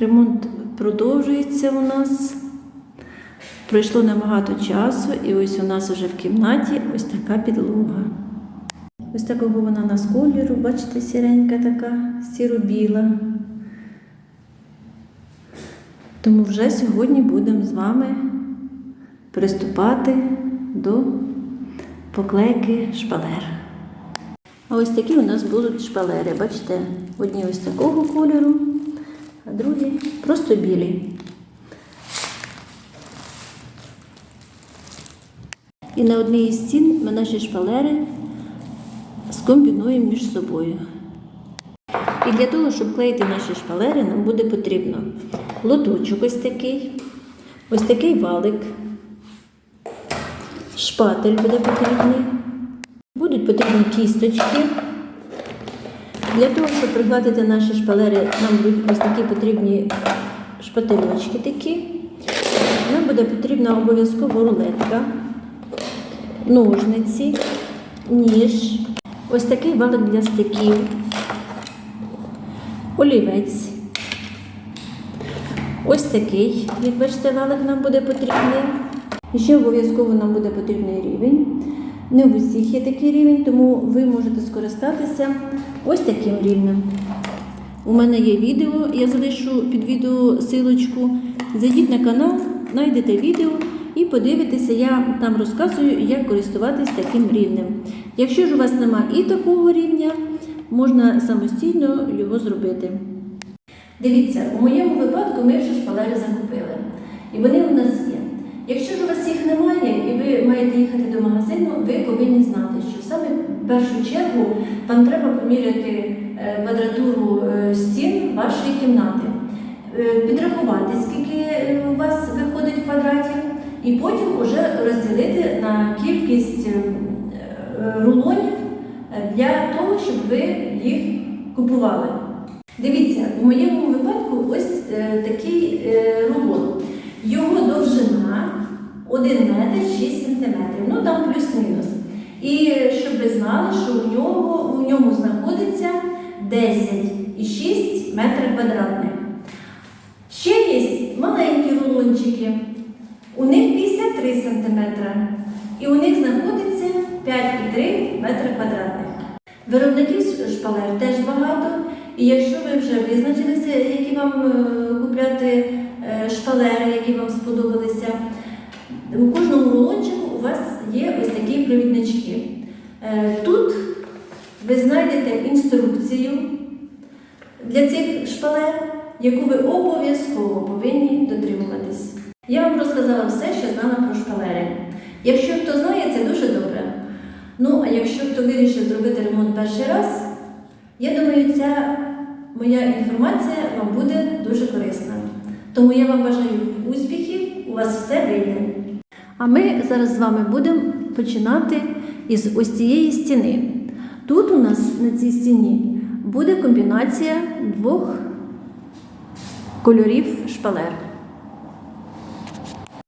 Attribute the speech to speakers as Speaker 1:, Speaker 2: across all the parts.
Speaker 1: Ремонт продовжується у нас. Пройшло небагато часу, і ось у нас вже в кімнаті ось така підлога. Ось такого вона у нас кольору, бачите, сіренька така, сіро-біла. Тому вже сьогодні будемо з вами приступати до поклейки шпалер. А ось такі у нас будуть шпалери. Бачите, одні ось такого кольору, а другі просто білі. І на одній із стін ми наші шпалери скомбінуємо між собою. І для того, щоб клеїти наші шпалери, нам буде потрібно лоточок ось такий, ось такий валик, шпатель буде потрібний, будуть потрібні кісточки. Для того, щоб пригладити наші шпалери, нам будуть ось такі потрібні шпательочки такі. Нам буде потрібна обов'язково рулетка, ножниці, ніж, ось такий валик для стиків, олівець. Ось такий, як бачите, валик нам буде потрібний. І ще обов'язково нам буде потрібний рівень. Не у всіх є такий рівень, тому ви можете скористатися ось таким рівнем. У мене є відео, я залишу під відео силочку. Зайдіть на канал, знайдете відео і подивитеся, я там розказую, як користуватись таким рівнем. Якщо ж у вас немає і такого рівня, можна самостійно його зробити. Дивіться, у моєму випадку ми вже шпалери закупили. І вони у нас є. Якщо ж у вас їх немає і ви їхати до магазину, ви повинні знати, що саме в першу чергу вам треба поміряти е, квадратуру е, стін вашої кімнати, е, підрахувати, скільки у вас виходить квадратів, і потім вже розділити на кількість рулонів для того, щоб ви їх купували. Дивіться, у моєму випадку ось такий рулон. Його довжина 1 метр 6 сантиметрів, ну там плюс-мінус. І щоб ви знали, що у нього у ньому знаходиться 10,6 метрів квадратних. Ще є маленькі рулончики. У них 53 сантиметри. І у них знаходиться 5,3 метри квадратних. Виробників шпалер теж багато. І якщо ви вже визначилися, які вам е, купляти е, шпалери, які вам сподобалися, у кожному рулончику у вас є ось такі провіднички. Е, Тут ви знайдете інструкцію для цих шпалер, яку ви обов'язково повинні дотримуватись. Я вам розказала все, що знала про шпалери. Якщо хто знає, це дуже добре. Ну, а якщо хто вирішив зробити ремонт перший раз, я думаю, ця моя інформація вам буде дуже корисна. Тому я вам бажаю успіхів, у вас все вийде. А ми зараз з вами будемо починати із ось цієї стіни. Тут у нас на цій стіні буде комбінація двох кольорів шпалер.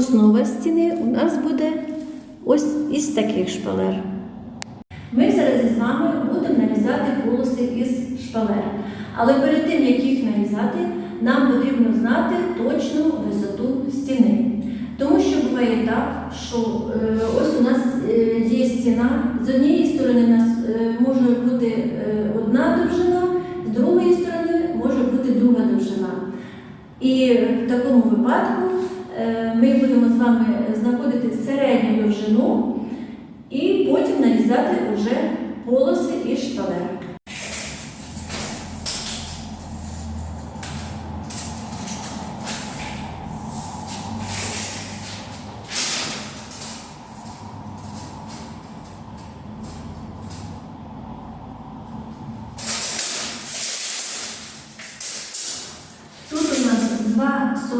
Speaker 1: Основа стіни у нас буде ось із таких шпалер. Ми зараз із вами будемо нарізати полоси із шпалер. Але перед тим, як їх нарізати, нам потрібно знати точну висоту стіни. Тому що буває так, що е, ось у нас е, є стіна, з однієї сторони у нас е, може бути одна довжина, з другої сторони може бути друга довжина. І в такому випадку ми будемо з вами знаходити середню довжину і потім нарізати вже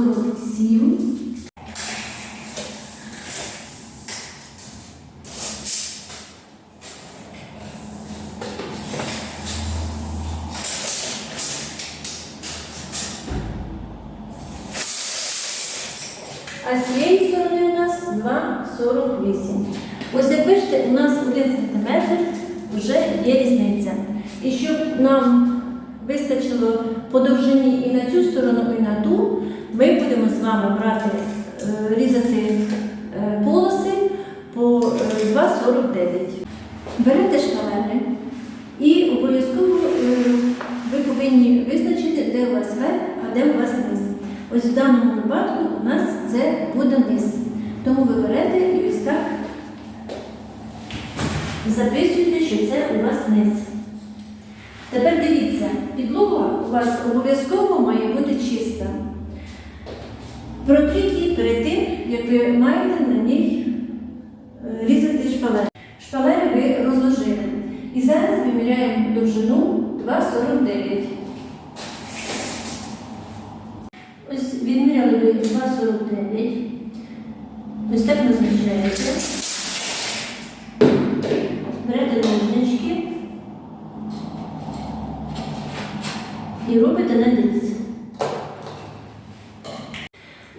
Speaker 1: 47. А з цієї сторони у нас 2,48. Ось як бачите, у нас 1 см вже є різниця. І щоб нам вистачило по довжині і на цю сторону, і на ту, вами брати, е, різати е, полоси по е, 2,49. Берете шпалери і обов'язково е, ви повинні визначити, де у вас верх, а де у вас низ. Ось в даному випадку у нас це буде низ. Тому ви берете і ось так записуєте, що це у вас низ. Тепер дивіться, підлога у вас обов'язково має бути чиста. Протріть її перед тим, як ви маєте на ній е, різати шпалери. Шпалери ви розложили. І зараз виміряємо довжину 2,49. Ось відміряли ви 2,49. Ось так назначаєте. Берете ножнички і робите надріз.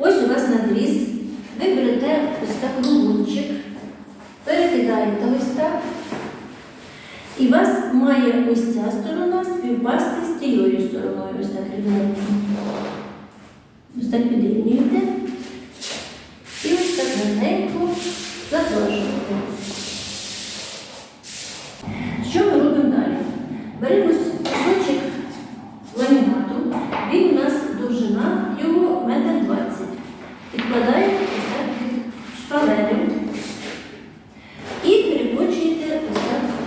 Speaker 1: Ось у вас надріз. Ви берете ось так рулончик, перекидаєте ось так. І у вас має ось ця сторона співпасти з тією стороною, ось так рівненько. Ось так підрівнюєте. І ось так рівненько заглажуєте. Що ми робимо далі? Беремо кусочок ламінату, він у нас довжина його метр двадцять. Підкладаємо ось так під шпалерів і перекочуєте ось так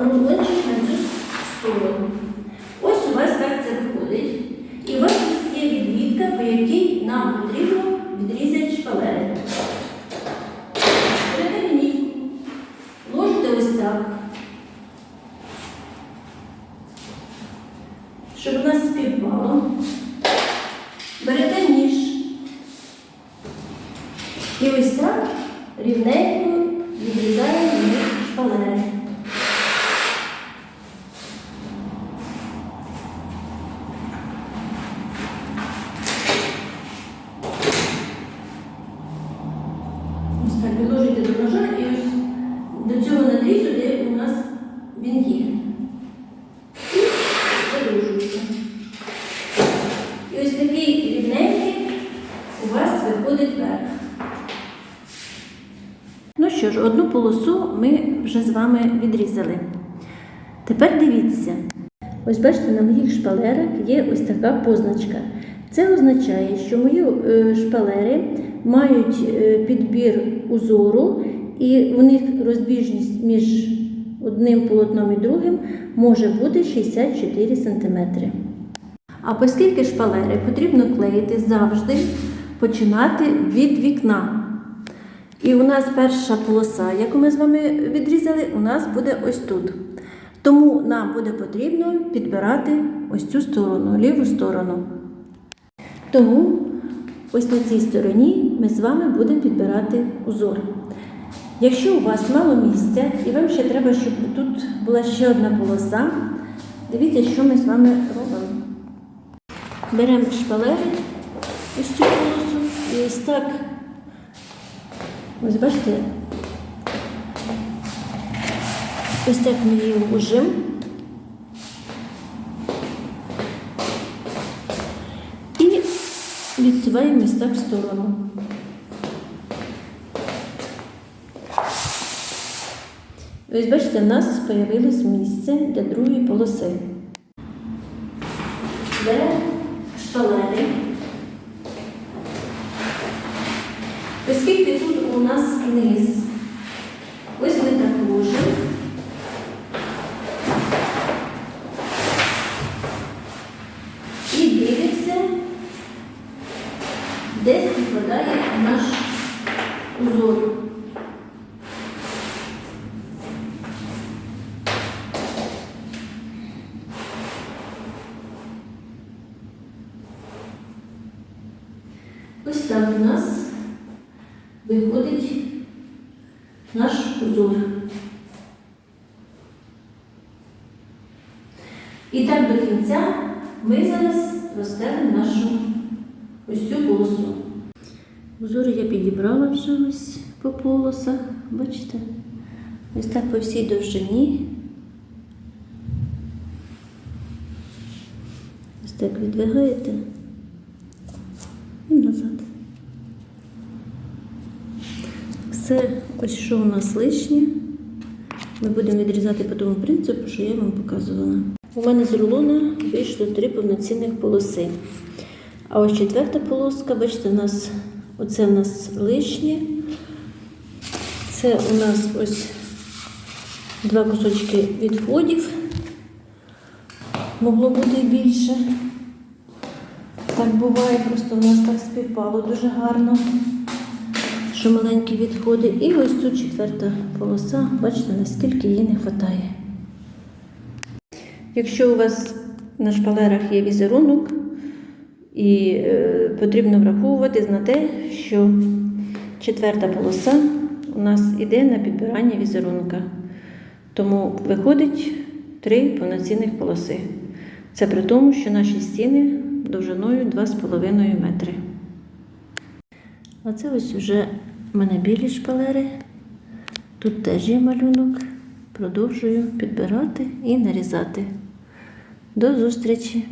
Speaker 1: рулончик на цю сторону. Ось у вас так це виходить. І у вас є відмітка, по якій нам потрібно відрізати шпалери. Берете лінійку, ложите ось так. Щоб у нас співпало. Берете ніж. І ось так рівненько відрізаємо шпалери. Ось так відложите до ножа і ось до цього надрізу, де у нас він є. І продовжуєте. І ось такий рівненький у вас виходить верх. Ну що ж, одну полосу ми вже з вами відрізали. Тепер дивіться. Ось бачите, на моїх шпалерах є ось така позначка. Це означає, що мої е, шпалери мають е, підбір узору, і у них розбіжність між одним полотном і другим може бути 64 см. А оскільки шпалери потрібно клеїти завжди починати від вікна. І у нас перша полоса, яку ми з вами відрізали, у нас буде ось тут. Тому нам буде потрібно підбирати ось цю сторону, ліву сторону. Тому ось на цій стороні ми з вами будемо підбирати узор. Якщо у вас мало місця і вам ще треба, щоб тут була ще одна полоса, дивіться, що ми з вами робимо. Беремо шпалери, ось цю полосу, і ось так, ось бачите, ось так ми її вложимо. І відсуваємо так в сторону. І Ось бачите, в нас з'явилось місце для другої полоси. Беремо шпалери. Оскільки тут у нас низ, ось ми так ложимо. І дивимося, де співпадає наш узор. Ось так у нас виходить наш узор. І так до кінця ми зараз розставимо нашу ось цю полосу. Узори я підібрала вже ось по полосах, бачите? Ось так по всій довжині. Ось так відвигаєте. і назад. Все, ось що у нас лишнє. Ми будемо відрізати по тому принципу, що я вам показувала. У мене з рулона вийшло три повноцінних полоси. А ось четверта полоска, бачите, у нас оце у нас лишнє. Це у нас ось два кусочки відходів. Могло бути більше. Так буває, просто у нас так співпало дуже гарно, що маленькі відходи. І ось тут четверта полоса, бачите, наскільки їй не вистачає. Якщо у вас на шпалерах є візерунок, і е, потрібно враховувати на те, що четверта полоса у нас іде на підбирання візерунка. Тому виходить три повноцінних полоси. Це при тому, що наші стіни довжиною 2,5 метри. Оце ось вже в мене білі шпалери. Тут теж є малюнок. Продовжую підбирати і нарізати. До зустрічі!